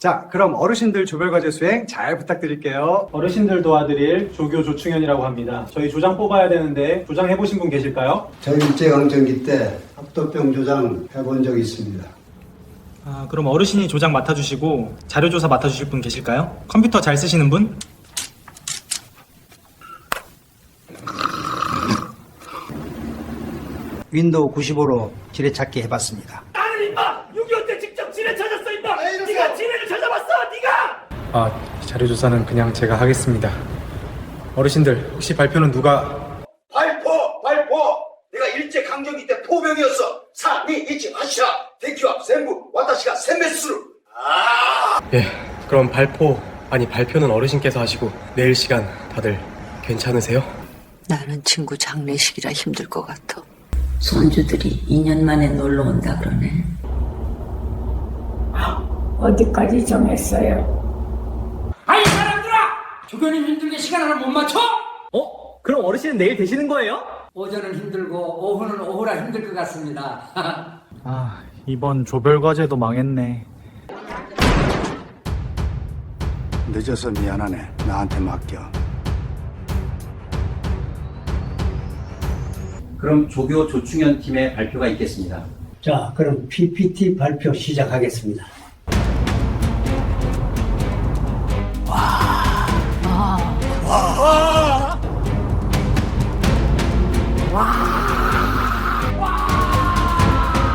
자, 그럼 어르신들 조별과제 수행 잘 부탁드릴게요. 어르신들 도와드릴 조교 조충현이라고 합니다. 저희 조장 뽑아야 되는데 조장 해보신 분 계실까요? 저 일제강점기 때 합도병 조장 해본 적이 있습니다. 아, 그럼 어르신이 조장 맡아주시고 자료조사 맡아주실 분 계실까요? 컴퓨터 잘 쓰시는 분? 윈도우 95로 지뢰찾기 해봤습니다. 나는 임마 6.25 때 직접 지뢰 찾았어 임마 네가 지뢰를 찾아봤어 네가 아, 자료 조사는 그냥 제가 하겠습니다. 어르신들, 혹시 발표는 누가 발포 발포 내가 일제 강점기 때 포병이었어 사 니 이치 하시라 대기와 센부 와타시가 센메스루 예, 그럼 발포, 아니 발표는 어르신께서 하시고 내일 시간 다들 괜찮으세요? 나는 친구 장례식이라 힘들 것 같아. 손주들이 2년 만에 놀러 온다 그러네. 어디까지 정했어요? 조교님 힘들게 시간 하나 못 맞춰? 어? 그럼 어르신은 내일 되시는 거예요? 오전은 힘들고 오후는 오후라 힘들 것 같습니다. 아, 이번 조별 과제도 망했네. 늦어서 미안하네. 나한테 맡겨. 그럼 조교 조충현 팀의 발표가 있겠습니다. 자, 그럼 PPT 발표 시작하겠습니다.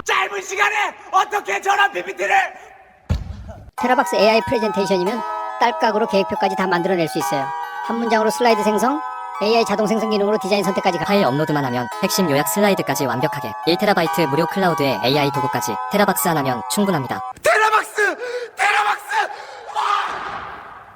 짧은 시간에 어떻게 저런 PPT를 테라박스 AI 프레젠테이션이면 딸깍으로 계획표까지 다 만들어낼 수 있어요. 한 문장으로 슬라이드 생성, AI 자동 생성 기능으로 디자인 선택까지 가- 파일 업로드만 하면 핵심 요약 슬라이드까지 완벽하게 1TB 무료 클라우드에 AI 도구까지 테라박스 하나면 충분합니다.